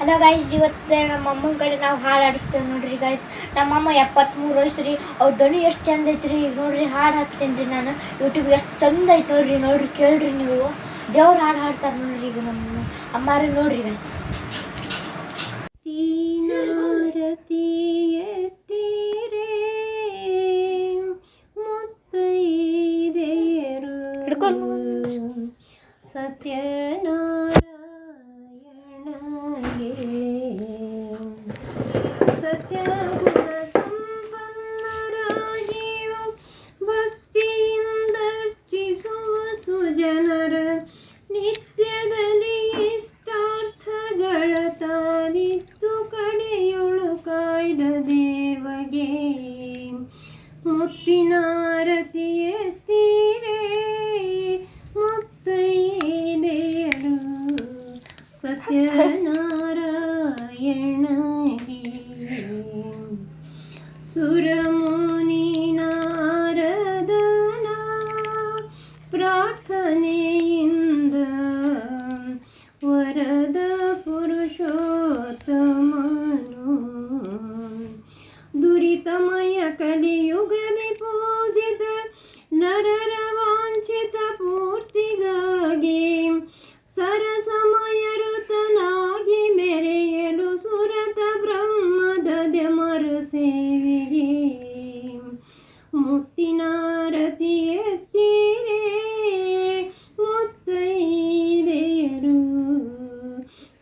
Hello guys ಇವತ್ತು ನಮ್ಮ ಅಮ್ಮನ ಕಡೆ ನಾವು ಹಾಡು ಆಡಿಸ್ತೇವೆ ನೋಡ್ರಿ ಗಾಯ್ಸ್ ನಮ್ಮ ಅಮ್ಮ ಎಪ್ಪತ್ತ್ಮೂರು ವಯಸ್ಸು ರೀ. ಅವ್ರ ಧ್ವನಿ ಎಷ್ಟು ಚಂದ ಐತ್ರಿ. ಈಗ ನೋಡ್ರಿ ಹಾಡು ಹಾಕ್ತೇನೆ ರೀ ನಾನು. ಯೂಟ್ಯೂಬ್ ಎಷ್ಟು ಚಂದ ಐತೆ ನೋಡ್ರಿ ನೋಡ್ರಿ ಕೇಳ್ರಿ ನೀವು. ದೇವ್ರು ಹಾಡು ಹಾಡ್ತಾರೆ ನೋಡ್ರಿ ಈಗ ನಮ್ಮ ಅಮ್ಮಾರು ನೋಡ್ರಿ ಗೈಸ್ ತೀನಾರತಿ ಮುತ್ತಿನಾರತಿ ಎತ್ತೀರೆ ಮುತ್ತೈದೆಯರು ಸತ್ಯನಾರಾಯಣಗೆ ಸುರಮುನಿ ನಾರದನ ಪ್ರಾರ್ಥನೆಯಿಂದ ವರದ ಪುರುಷೋತ್ತಮನು. ದುರಿತಮಯ ಕಲಿಯುಗದಿ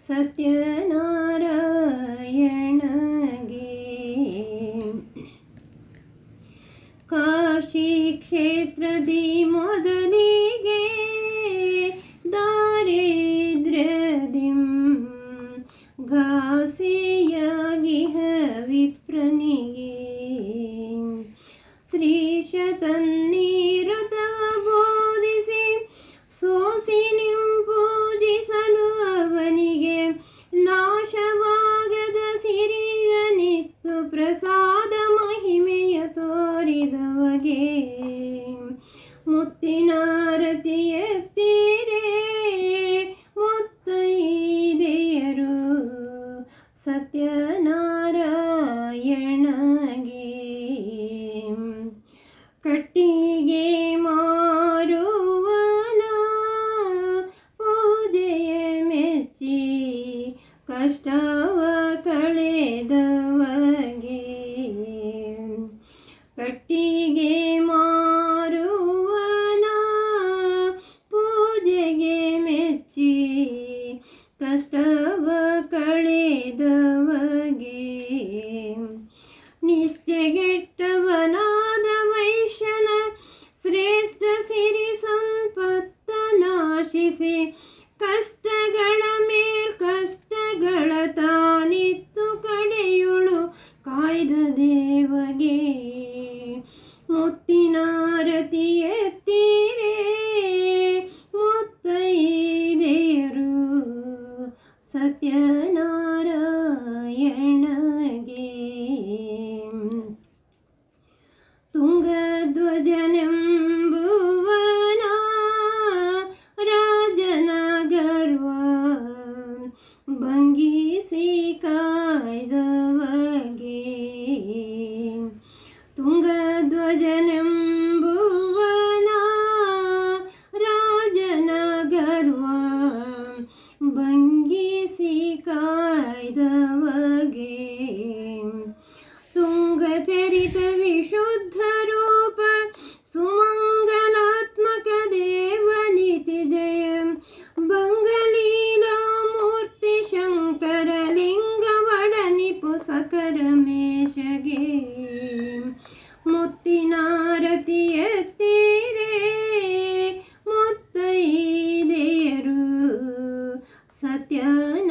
ಸತ್ಯನಾರಾಯಣಗೆ ಕಾಶಿ ಕ್ಷೇತ್ರದಿ ಮೊದಲಿಗೆ ದಾರಿದ್ರ್ಯದಿಂ ಘಾಸಿಯಾಗಿಹ ವಿಪ್ರನಿಗೆ ಪ್ರಸಾದ ಮಹಿಮೆಯ ತೋರಿದವಗೆ. ಮುತ್ತಿನಾರತಿ ಎತ್ತೀರೆ ಮುತ್ತೈದೆಯರು ಸತ್ಯನಾರಾಯಣಗೆ. ಕಟ್ಟಿಗೆ ಮಾರುವನ ಪೂಜೆಯ ಮೆಚ್ಚಿ ಕಷ್ಟವ ಕಷ್ಟಗಳ ಮೇಲ್ ಕಷ್ಟಗಳ ತಾನಿತ್ತು ಕಡೆಯುಳು ಕಾಯ್ದ ದೇವಗೆ. ಮುತ್ತಿನಾರತಿ ಎತ್ತೀರೆ ಮುತ್ತೈದೆಯರು ಸತ್ಯನಾರಾಯಣಗೆ. ತುಂಗಧ್ವಜನೆಂಬುವನ ಭಂಗಿಸಿ ಕಾಯ್ದವಗೆ 杀掉。